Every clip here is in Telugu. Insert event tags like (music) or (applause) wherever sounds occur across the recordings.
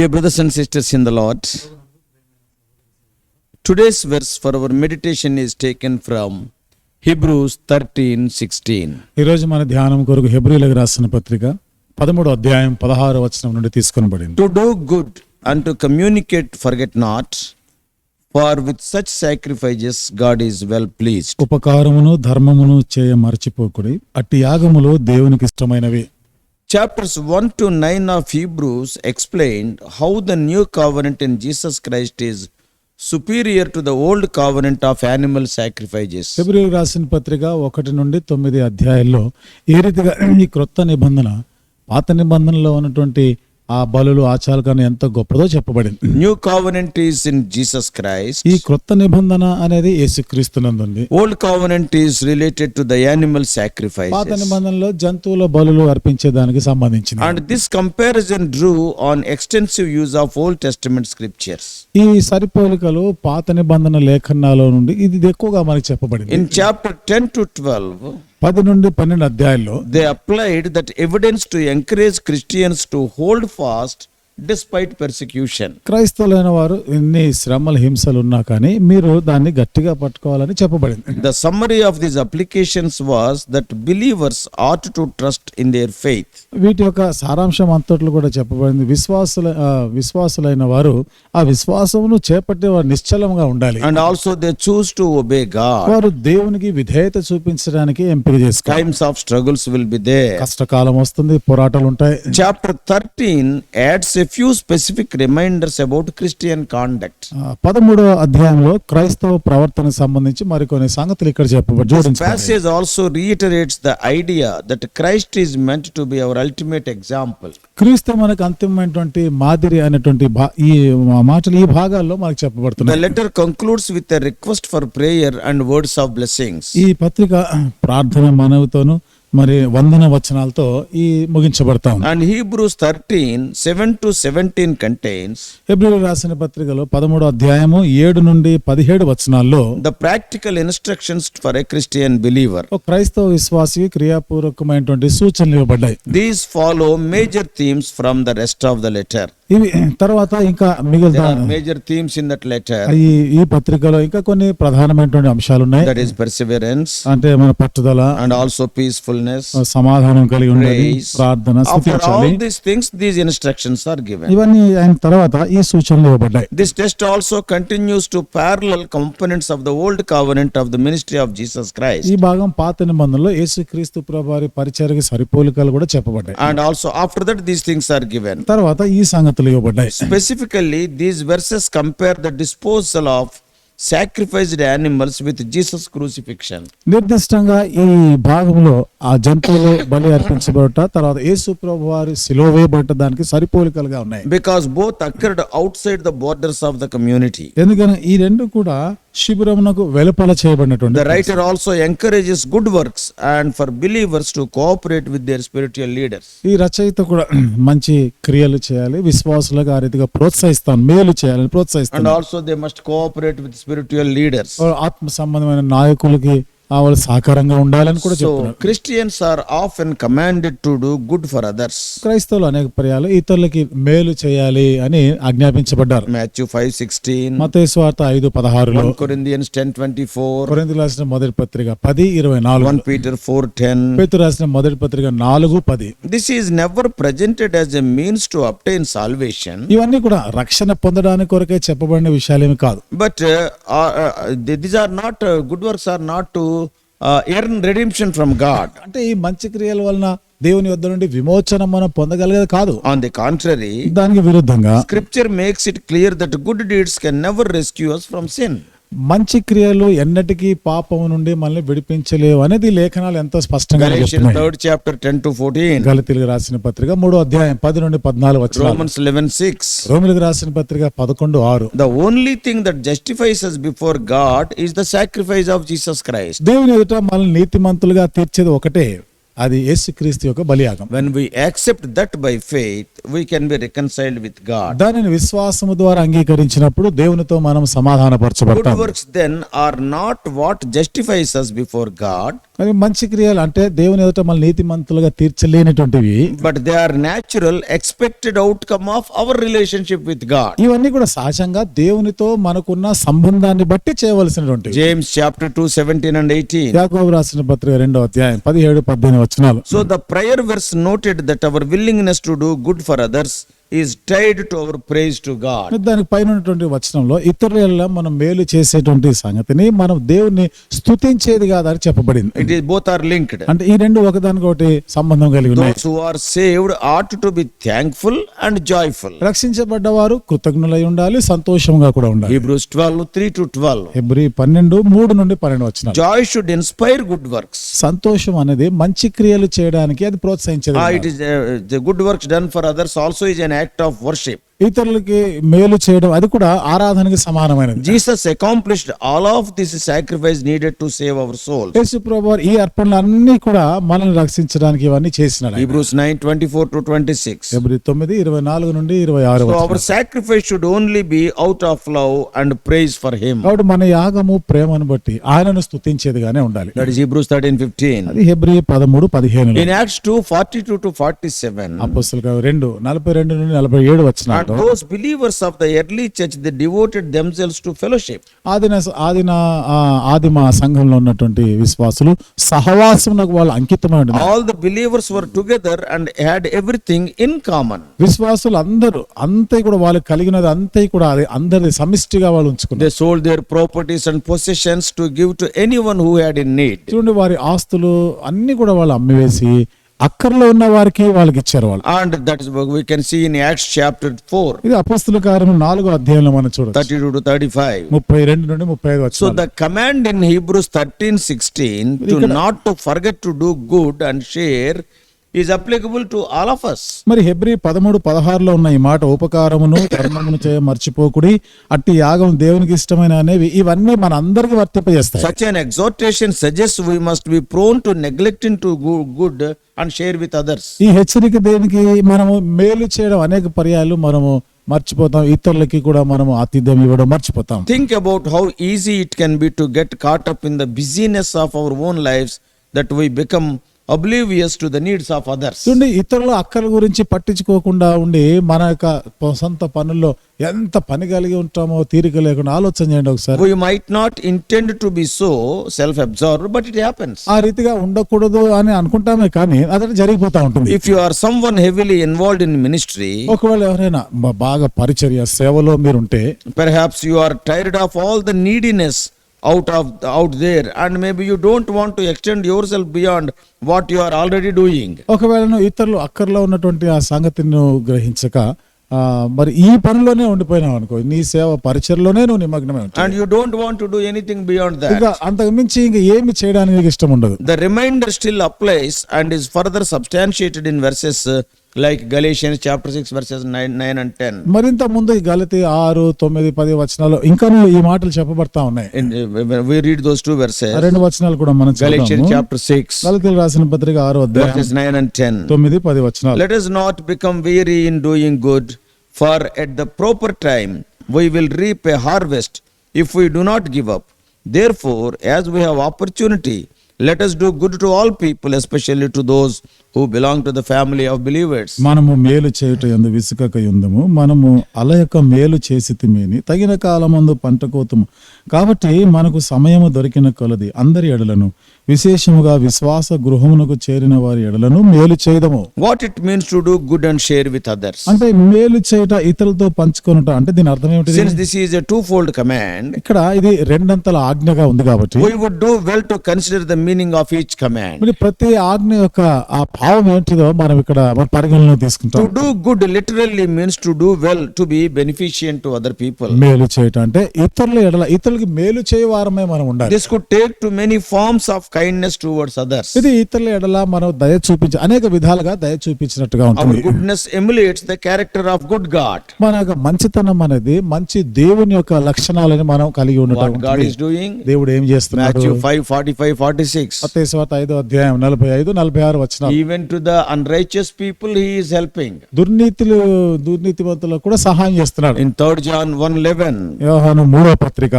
Dear brothers and sisters in the Lord, today's verse for our meditation is taken from Hebrews 13 16. ఈరోజు మన ధ్యానం కొరకు హెబ్రిలకు రాసిన పత్రిక పదమూడు అధ్యాయం పదహారు వచనం నుండి తీసుకొనబడింది To do good and to communicate, forget not, for with such sacrifices God is well pleased. ఉపకారమును ధర్మమును చేయ మరచిపోకుడి అట్టి యాగములు దేవునికి ఇష్టమైనవి Chapters one to nine of Hebrews explained how the new covenant in Jesus Christ is superior to the old covenant of animal sacrifices ఫిబ్రవరి రాసిన పత్రిక ఒకటి నుండి తొమ్మిది అధ్యాయాల్లో ఈ రీతిగా ఈ క్రొత్త నిబంధన పాత నిబంధనలో ఉన్నటువంటి ఆ బలులు ఆచారాలు ఎంత గొప్పదో చెప్పబడింది. New covenant is in Jesus Christ ఈ కొత్త నిబంధన అనేది యేసు క్రీస్తునందు old covenant is related to the animal sacrifice పాత నిబంధనలో జంతువుల బలులు అర్పించే దానికి సంబంధించిన and this comparison drew on extensive use of Old Testament scriptures ఈ సరిపోలికలు పాత నిబంధన లేఖనాల నుండి ఇది ఎక్కువగా మనకి చెప్పబడింది. In chapter ten to twelve పది నుండి పన్నెండు అధ్యాయంలో they applied that evidence to encourage Christians to hold fast despite persecution క్రైస్తవులైన వారు ఎన్ని శ్రమలు హింసలు ఉన్నా కానీ మీరు దాన్ని గట్టిగా పట్టుకోవాలని చెప్పబడింది. The summary of this applications was that believers are to trust in their faith వీటి యొక్క సారాంశం అంతట్లు కూడా చెప్పబడింది. విశ్వాసుల విశ్వాసులైన వారు ఆ విశ్వాసమును చేపట్టే వారు నిశ్చలంగా ఉండాలి. And also they choose to obey God వారు దేవునికి విధేయత చూపించడానికి ఎంపిక చేసుకోవాలి. Times of struggles will be they కష్టకాలం వస్తుంది పోరాటాలు ఉంటాయి. Chapter thirteen adds a few specific reminders about Christian conduct పదమూడవ అధ్యాయంలో క్రైస్తవ ప్రవర్తన సంబంధించి మరికొన్ని సంగతులు ఇక్కడ చెప్పబడి passage also reiterates the idea that Christ is meant to be our ultimate example Kristu మనకు అంతిమైనటువంటి మాదిరి అనేటువంటి ఈ మాటలు ఈ భాగాల్లో మనకు చెప్పబడుతున్నాయి. Letter concludes with request for prayer and words of blessings ఈ పత్రిక ప్రార్థన మనవితోనూ మరి వందన వచనాలతో ఈ ముగించబడతా ఉంది. And Hebrews thirteen seven to seventeen contains ఫిబ్రవరి రాసిన పత్రికలో పదమూడు అధ్యాయము ఏడు నుండి పదిహేడు వచనాల్లో the practical instructions for a Christian believer క్రైస్తవ విశ్వాసి క్రియాపూర్వకమైనటువంటి సూచనలు ఇవ్వబడ్డాయి. These follow major themes from the rest of the letter ఇవి తర్వాత ఇంకా మిగిలిన major themes in that letter ఈ ఈ పత్రికలో ఇంకా కొన్ని ప్రధానమైనటువంటి అంశాలు ఉన్నాయి దట్ ఇస్ పర్సివరెన్స్ అంటే మన పట్టుదల అండ్ ఆల్సో పీస్ఫుల్నెస్ సమాధానం కలిగి ఉండాలి ప్రార్థన స్థితిచాలి all this things these instructions are given ఇవన్నీ ఆయన తర్వాత ఈ సూచనలు ఇవ్వబడ్డాయి. This text also continues to parallel components of the old covenant of the ministry of Jesus Christ ఈ భాగం పాత నిబంధనలో యేసుక్రీస్తు ప్రభువారి పరిచర్యకి సరిపోలికలు కూడా చెప్పబడ్డాయి. And also after that these things are given తర్వాత ఈ సంగతి జాగ్రత్తలు specifically these verses compare the disposal of sacrificed animals with Jesus crucifixion నిర్దిష్టంగా ఈ భాగంలో ఆ జంతువులు బలి అర్పించబడట తర్వాత యేసు ప్రభు వారి సిలోవేయబడ్డ దానికి సరిపోలికలుగా ఉన్నాయి. Because both occurred outside the borders of the community ఎందుకంటే ఈ రెండు కూడా శిబిరమునకు వెలుపల చేయబడినటువంటి writer also encourages good works and for believers to cooperate with their spiritual leaders ఈ రచయిత కూడా (clears throat) మంచి క్రియలు చేయాలి విశ్వాసులకు ఆ రీతిగా ప్రోత్సహిస్తాను మేలు చేయాలని ప్రోత్సహిస్తాను. Also they must cooperate with spiritual leaders ఆత్మ సంబంధమైన నాయకులకి వాళ్ళు సహకారంగా ఉండాలని కూడా చెప్తున్నారు. Christians are of commanded to do good for others క్రైస్తవులు అనేక పర్యాలు ఇతరులకి మేలు చేయాలి అని ఆజ్ఞాపించబడ్డారు. మాథ్యూ ఫైవ్ సిక్స్టీన్ మతేశ్వార్త ఐదు పదహారు కొరిందియన్స్ టెన్ ట్వంటీ ఫోర్ కొరింది రాసిన మొదటి పత్రిక పది ఇరవై నాలుగు. వన్ పీటర్ ఫోర్ టెన్ పేతు రాసిన మొదటి పత్రిక నాలుగు పది. This is never presented as a means to obtain salvation ఇవన్నీ కూడా రక్షణ పొందడానికి కొరకే చెప్పబడిన విషయాలేమి కాదు. But this are not good works are not to earn redemption from God అంటే ఈ మంచి క్రియల వలన దేవుని వద్ద నుండి విమోచనం మనం పొందగలిగేది కాదు. ఆన్ ది కాంట్రరీ దానికి విరుద్ధంగా scripture makes it clear that good deeds can never rescue from sin మంచి క్రియలు ఎన్నటికీ పాపం నుండి మనల్ని విడిపించలేవు అనేది లేఖనాలు ఎంతో స్పష్టంగా 3rd chapter 10 to 14, గలతీలకు రాసిన పత్రిక మూడో అధ్యాయం పది నుండి పద్నాలుగు వచ్చిన Romans 11:6. రోమిలకు రాసిన పత్రిక పదకొండు ఆరు. The only thing that justifies us before God is the sacrifice of Jesus Christ. దేవుని ఎదుట మనల్ని నీతిమంతులుగా తీర్చేది ఒకటే. అది యేసు క్రీస్తు యొక్క బలియాగం. When we accept that by faith we can be reconciled with God దానిని విశ్వాసము ద్వారా అంగీకరించినప్పుడు దేవునితో మనం సమాధాన పరచబడతాం good works then are not what justifies us before God అది మంచి క్రియలు అంటే దేవుని ఎదుట మన నీతిమంతులుగా తీర్చలేనిటువంటివి. But they are natural expected outcome of our relationship with God ఇవన్నీ కూడా సహజంగా దేవునితో మనకున్న సంబంధాన్ని బట్టి చేయవలసినటువంటి జేమ్స్ చాప్టర్ 2 17 అండ్ 18 యాకోబు రాసిన పత్రిక రెండో అధ్యాయం 17 18 వచనాలు So the prior verse noted that our willingness to do good for others is tied to our praise to God. దానికి పైన ఉన్నటువంటి వచనంలో ఇతరుల మనం మేలు చేసేటువంటి సంగతిని మనం దేవుణ్ణి స్తుతించేది కాదని చెప్పబడింది It is both are linked. అంటే ఈ రెండు ఒకదానికొకటి సంబంధం కలిగి ఉన్నాయి Those who are saved ought to be thankful and joyful. రక్షించబడ్డవారు కృతజ్ఞులై ఉండాలి సంతోషంగా కూడా ఉండాలి Hebrews 12, 3 to 12. ఫిబ్రి పన్నెండు మూడు నుండి పన్నెండు వచ్చిన Joy should inspire good works. సంతోషం అనేది మంచి క్రియలు చేయడానికి అది ప్రోత్సహించేది Ah, is uh, the good works done for others also is an act of worship. ఇతరులకి మేలు చేయడం అది కూడా ఆరాధనకి సమానమైనది Jesus accomplished all of this sacrifice needed to save our souls. యేసు ప్రభు ఈ అర్పణలు అన్ని కూడా మనల్ని రక్షించడానికి ఇవన్నీ చేసినాడు ఆయన. Hebrews 9, 24 to 26. ఫిబ్రవరి తొమ్మిది ఇరవై నాలుగు నుండి ఇరవై ఆరు So our sacrifice should only be out of love and praise for him. కాబట్టి మన యాగము ప్రేమను బట్టి ఆయనను స్తుతించేదిగానే ఉండాలి That is Hebrews 13, 15. అది హెబ్రి పదమూడు పదిహేను In Acts 2, 42 to 47. అపోస్తులుగా రెండు నలభై రెండు నుండి నలభై ఏడు those believers of the early church they devoted themselves to fellowship ఆదిన ఆదిన ఆదిమ సంఘంలో ఉన్నటువంటి విశ్వాసులు సహవాసం వాళ్ళు అంకితమైన all the believers were together and had everything in common విశ్వాసులు అందరూ అంతే కూడా వాళ్ళకి కలిగినది అంతే కూడా అది సమిష్టిగా వాళ్ళు ఉంచుకుంది they sold their properties and possessions to give to anyone who had in need చూడండి వారి ఆస్తులు అన్ని కూడా వాళ్ళు అమ్మివేసి అక్కర్లో ఉన్న వారికి వాళ్ళకి ఇచ్చారు వాళ్ళు and that is we can see in Acts chapter 4 ఇది అపొస్తల కార్యము నాలుగో అధ్యాయంలో మనం చూడొచ్చు. 32 టు 35 32 నుండి 35 వచ్చు so the command in Hebrews 13 16 to not to forget to do good and share is applicable to all of us. మరి హెబ్రి పదమూడు పదహారులో ఉన్న ఈ మాట ఉపకారమును కర్మమును చేయ మర్చిపోకుడి అట్టి యాగం దేవునికి ఇష్టమైన అనేవి ఇవన్నీ మన అందరికి వర్తింపజేస్తాయి Such an exhortation suggests we must be prone to neglecting to go- good and share with others. ఈ హెచ్చరిక దేనికి మనము మేలు చేయడం అనేక పర్యాలు మనము మర్చిపోతాం ఇతరులకి కూడా మనము ఆతిథ్యం ఇవ్వడం మర్చిపోతాం Think about how easy it can be to get caught up in the busyness of our own lives that we become oblivious to the needs of others. చూడండి ఇతరుల అక్కల గురించి పట్టించుకోకుండా ఉండి మన యొక్క సొంత పనుల్లో ఎంత పని కలిగి ఉంటామో తీరిక లేకుండా ఆలోచన చేయండి ఒకసారి We might not intend to be so self absorbed, but it happens. ఆ రీతిగా ఉండకూడదు అని అనుకుంటామే కానీ అదే జరిగిపోతా ఉంటుంది If you are someone heavily involved in ministry, ఒకవేళ ఎవరైనా బ- బాగా పరిచర్య సేవలో మీరుంటే perhaps you are tired of all the neediness out of out there and maybe you don't want to extend yourself beyond what you are already doing ఒకవేళ నువ్వు ఇతరులు అక్కర్లో ఉన్నటువంటి ఆ సంగతిని నువ్వు గ్రహించక మరి ఈ పనిలోనే ఉండిపోయినావు అనుకో నీ సేవ పరిచయలోనే నువ్వు నిమగ్నమై ఉంటావు and you don't want to do anything beyond that ఇక అంతకు మించి ఇంక ఏమి చేయడానికి నీకు ఇష్టం ఉండదు the reminder still applies and is further substantiated in verses uh, like galatians chapter 6 verses 9, 9 and 10 మరింత ముందు ఈ గలతి ఆరు తొమ్మిది పది వచనాలు ఇంకా ఈ మాటలు చెప్పబడతా ఉన్నాయి uh, read those two ఆ verses రెండు వచనాలు కూడా మనం చదువుదాము. chapter 6 గలతీలు రాసిన పత్రిక ఆరు verses 9 and 10 తొమ్మిది పది వచనాలు Let us not become weary in doing good, for at the proper time we will reap a harvest if we do not give up. Therefore, as we have opportunity, let us do good to all people, especially to those who belong to the family of believers. మనము మేలు చేయుట ఎందు విసుకక యుందము మనము అలయక మేలు చేసి తిమేని తగిన కాలమందు పంట కోతము కాబట్టి మనకు సమయము దొరికిన కొలది అందరి ఎడలను విశేషముగా విశ్వాస గృహమునకు చేరిన వారి ఎడలను మేలు చేయదము What it means to do good and share with others. అంటే మేలు చేయుట ఇతరులతో పంచుకొనుట అంటే దీని అర్థం ఏమిటి Since this is a twofold command, ఇక్కడ ఇది రెండంతల ఆజ్ఞగా ఉంది కాబట్టి we would do well to consider the meaning of each command. మరి ప్రతి ఆజ్ఞ యొక్క ఆ భావం ఏంటిదో మనం ఇక్కడ పరిగణనలో తీసుకుంటాం. To do good literally means to do well to be beneficial to other people మేలు చేయటం అంటే ఇతరుల ఎడల ఇతరులకు మేలు చేయవారమే మనం ఉండాలి. This could take to many forms of kindness towards others ఇది ఇతరుల ఎడల మనం దయ చూపించి అనేక విధాలుగా దయ చూపించినట్టుగా ఉంటుంది. Goodness emulates the character of good God మన మంచితనం అనేది మంచి దేవుని యొక్క లక్షణాలను మనం కలిగి ఉండటం గాడ్ ఇస్ డూయింగ్ దేవుడు ఏం చేస్తున్నాడు? మాథ్యూ 5 45 46 అత్తే సవత 5 అధ్యాయం 45 46 వచనం even to the un people he is helping దుర్నీతులు దుర్నీతి కూడా సహాయం చేస్తున్నాడు. In Third John one eleven Yohanu మూడో పత్రిక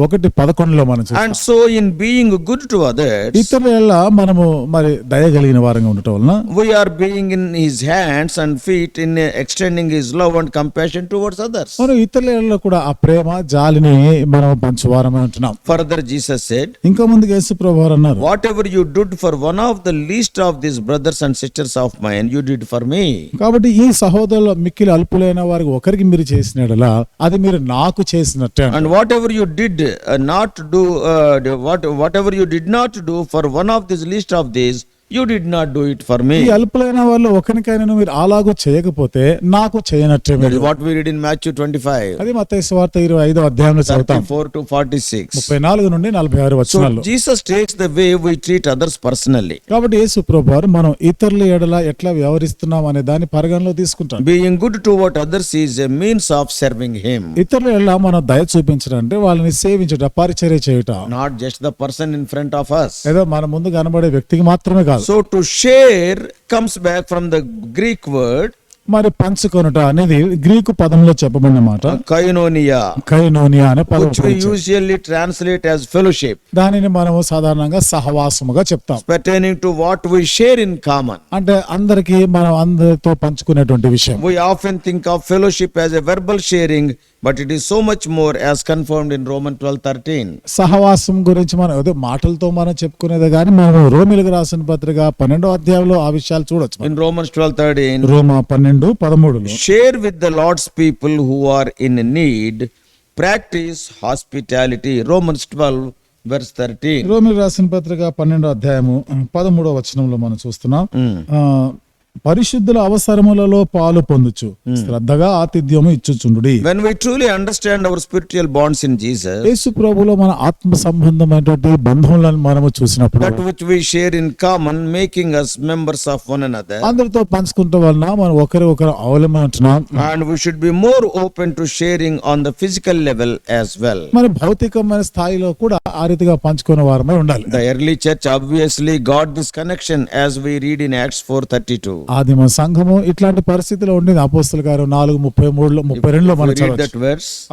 ఒకటి పదకొండులో మనం and so in being good to other ఇతరుల మనము మరి దయ కలిగిన వారంగా ఉండటం వలన we are being in his hands and feet in extending his love and compassion towards others మనం ఇతరుల కూడా ఆ ప్రేమ జాలిని మనం పంచువారం అంటున్నాం ఫర్దర్ జీసస్ సెడ్ ఇంకా ముందు యేసు ప్రభువు అన్నారు whatever you did for one of the least of this brothers and sisters of mine you did for me కాబట్టి ఈ సహోదరుల మిక్కిలి అల్పులైన వారికి ఒకరికి మీరు చేసినడల అది మీరు నాకు చేసినట్టే and whatever you did not do, uh, what, whatever you did not do for one of these least of these, you did not do it for ఈ me. అల్పులైన వాళ్ళు ఒకరికైనా మీరు అలాగూ చేయకపోతే నాకు చేయనట్టే మీరు what we read in Matthew 25, అది మత్తయి సువార్త ఇరవై ఐదో అధ్యాయంలో చదువుతాం 34 to 46. ముప్పై నాలుగు నుండి నలభై ఆరు So వచనాలు Jesus takes the way we treat others personally. కాబట్టి యేసు ప్రభు వారు మనం ఇతరుల ఎడల ఎట్లా వ్యవహరిస్తున్నాం అనే దాన్ని పరిగణలో తీసుకుంటాం Being good toward others is a means of serving Him, ఇతరుల ఎడల మనం దయ చూపించడం అంటే వాళ్ళని సేవించట పరిచర్య చేయుట not just the person in front of us. ఏదో మన ముందు కనబడే వ్యక్తికి మాత్రమే కాదు కాదు. So to share comes back from the Greek word మరి పంచుకొనట అనేది గ్రీకు పదంలో చెప్పబడిన కైనోనియా కైనోనియా అనే పదం యూజువల్లీ ట్రాన్స్లేట్ యాజ్ ఫెలోషిప్ దానిని మనం సాధారణంగా సహవాసముగా చెప్తాం. Pertaining to what we share in common అంటే అందరికి మనం అందరితో పంచుకునేటువంటి విషయం. We often think of fellowship as a verbal sharing but it is so much more as confirmed in Roman twelve thirteen సహవాసం గురించి మనం ఏదో మాటలతో మనం చెప్పుకునేది కానీ మనం రోమిలకు రాసిన పత్రిక పన్నెండో అధ్యాయంలో ఆ విషయాలు చూడొచ్చు in Roman twelve thirteen Roma పన్నెండు పదమూడు share with the Lord's people who are in need practice hospitality Roman twelve verse thirteen రోమిలు రాసిన పత్రిక పన్నెండో అధ్యాయము పదమూడో వచనంలో మనం చూస్తున్నాం. పరిశుద్ధుల అవసరములలో పాలు పొందుచు. శ్రద్ధగా ఆతిథ్యము ఇచ్చుచుండు when we truly understand our spiritual bonds in Jesus Yesu మన ఆత్మ సంబంధమైనటువంటి బంధములను మనము చూసినప్పుడు that share in common making us members of one another అందరితో పంచుకుంటూ వలన మనం ఒకరి ఒకరు అవలంబించుతున్నాం and we should be more open to sharing on the physical level as well మన భౌతికమైన స్థాయిలో కూడా ఆ రీతిగా పంచుకునే వారమే ఉండాలి. The early church obviously got this connection as we read in Acts two ఆదిమ సంఘము ఇట్లాంటి పరిస్థితిలో ఉండేది. అపోస్తల గారు నాలుగు ముప్పై మూడులో ముప్పై రెండులో మనం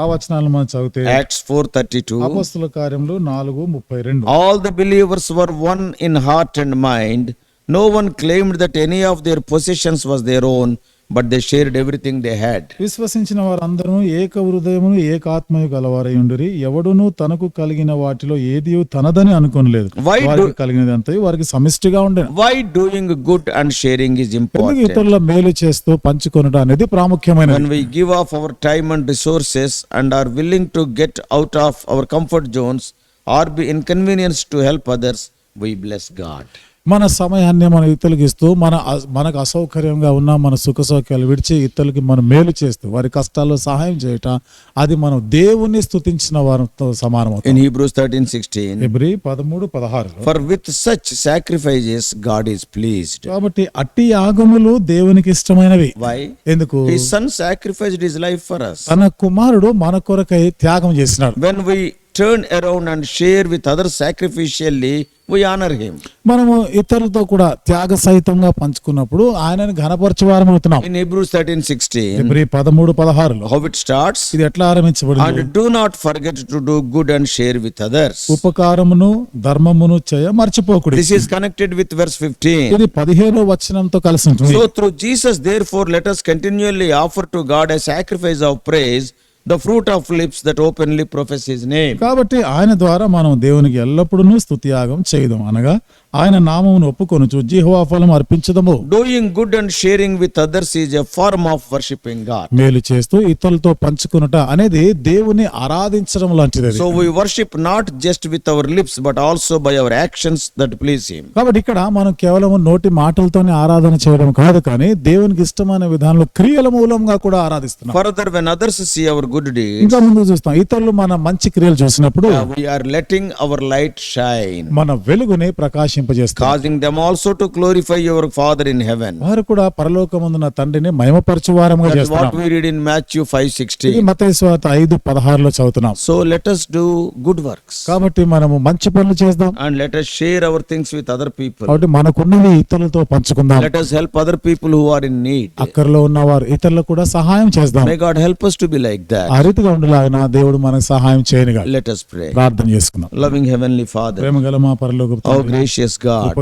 ఆ వచనాలను మనం చదివితే యాక్స్ ఫోర్ థర్టీ టూ అపోస్తల కార్యములు నాలుగు ముప్పై రెండు. All the believers were one in heart and mind no one claimed that any of their possessions was their own but they shared everything they had విశ్వసించిన వారందరూ ఏక హృదయము ఏక ఆత్మయు గలవారై ఉండరి ఎవడును తనకు కలిగిన వాటిలో ఏది తనదని అనుకోలేదు వై కలిగినది వారికి సమిష్టిగా ఉండే. Why doing good and sharing is important ఇతరుల మేలు చేస్తూ పంచుకొనడం అనేది ప్రాముఖ్యమైన give of our time and resources and are willing to get out of our comfort zones or be inconvenience to help others why bless God మన సమయాన్ని మనం ఇతరులకు ఇస్తూ మన మనకు అసౌకర్యంగా ఉన్న మన సుఖ సౌఖ్యాలు విడిచి ఇతరులకి మనం మేలు చేస్తూ వారి కష్టాల్లో సహాయం చేయటం అది మనం దేవుణ్ణి స్తుతించిన వారితో సమానం In Hebrews 13 16, ఫిబ్రి పదమూడు పదహారు for with such sacrifices God is pleased. కాబట్టి అట్టి యాగములు దేవునికి ఇష్టమైనవి Why? ఎందుకు son sacrificed his life for us. తన కుమారుడు మన కొరకై త్యాగం చేసినాడు When we turn around and share with other sacrificially we honour him మనము ఇతరులతో కూడా త్యాగ సహితంగా పంచుకున్నప్పుడు ఆయన ఘనపరచవారం అవుతున్నాం ఇన్ థర్టీన్ సిక్స్టీన్ ఫిబ్రవరి పదమూడు పదహారు హౌ ఇట్ స్టార్ట్స్ ఇది ఎట్లా ఆరంభించబడి and not forget to do good and share with others ఉపకారమును ధర్మమును చేయ మర్చిపోకూడదు is connected with verse fifteen ఇది పదిహేను వచనంతో కలిసి Jesus there letters continually offer to God a sacrifice of praise the fruit of lips that openly profess his name కాబట్టి ఆయన ద్వారా మనం దేవునికి ఎల్లప్పుడూ స్థుతియాగం చేయడం అనగా ఆయన నామమును ఒప్పుకొని జీహోవా ఫలం అర్పించదము. Doing good and sharing with others is a form of worshipping God మేలు చేస్తూ ఇతరులతో పంచుకునట అనేది దేవుని ఆరాధించడం లాంటిది so we worship not just with our lips but also by our actions that please him కాబట్టి ఇక్కడ మనం కేవలం నోటి మాటలతోనే ఆరాధన చేయడం కాదు కానీ దేవునికి ఇష్టమైన విధానంలో క్రియల మూలంగా కూడా ఆరాధిస్తాం further when others see our good deed ఇంకా ముందు చూస్తాం. ఇతరులు మన మంచి క్రియలు చూసినప్పుడు we are letting our light shine మన వెలుగుని ప్రకాశ causing them also to glorify your Father in heaven. వారు కూడా పరలోకమందున తండ్రిని మహిమపరచు వారంగా That's చేస్తున్నాం what we read in Matthew ఇది 5:16. మత్తయి సువార్త ఐదు పదహారులో చదువుతున్నాం So let us do good works కాబట్టి మనము మంచి పనులు చేద్దాం and let us share our things with other people. కాబట్టి మనకున్నవి ఇతరులతో పంచుకుందాం Let us help other people who are in need. అక్కర్లో ఉన్నవారు ఇతరులకు కూడా సహాయం చేద్దాం May God help us to be like that. ఆ రీతిగా ఉండలాగిన దేవుడు మనకు సహాయం చేయనుగా Let us pray. ప్రార్థన చేసుకుందాం Loving Heavenly Father, ప్రేమ గల మా పరలోక how gracious God.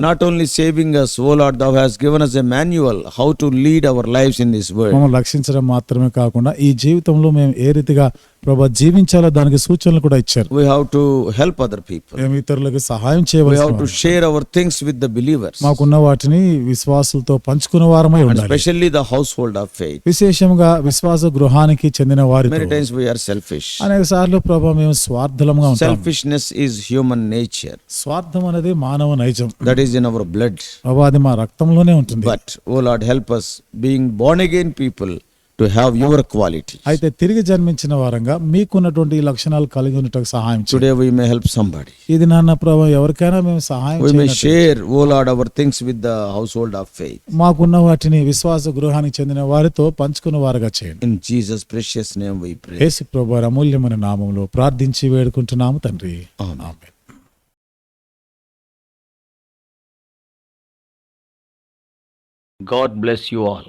Not only saving us, O Lord, Thou hast given us a manual how to lead our lives in this world. మమ్మల్ని రక్షించడం మాత్రమే కాకుండా ఈ జీవితంలో మేము ఏ రీతిగా ప్రభా జీవించాలా? దానికి సూచనలు కూడా ఇచ్చారు. We have to help other people మేము ఇతరులకు సహాయం చేయవలసి we have to share our things with the believers మాకున్న వాటిని విశ్వాసులతో పంచుకున్న వారమై ఉండాలి. Especially the household of faith విశేషంగా విశ్వాస గృహానికి చెందిన వారితో. Many times we are selfish అనేక సార్లు ప్రభా మేము స్వార్థలంగా ఉంటాం. సెల్ఫిష్నెస్ ఇస్ హ్యూమన్ నేచర్ స్వార్థం అనేది మానవ నైజం. That is in our blood ప్రభా అది మా రక్తంలోనే ఉంటుంది. But O Lord help us being born again people to have your quality అయితే తిరిగి జన్మించిన వారంగా మీకున్నటువంటి లక్షణాలు కలిగి ఉన్నట్టు సహాయం today we may help somebody ఇది నాన్న ప్రభావం ఎవరికైనా మేము సహాయం we may share all add our things with the household of faith మాకున్న వాటిని విశ్వాస గృహానికి చెందిన వారితో పంచుకున్న వారుగా చేయండి. In Jesus precious name we pray యేసు ప్రభువర్ అమూల్యమైన నామములో ప్రార్థించి వేడుకుంటున్నాము తండ్రి. ఆమేన్. God bless you all.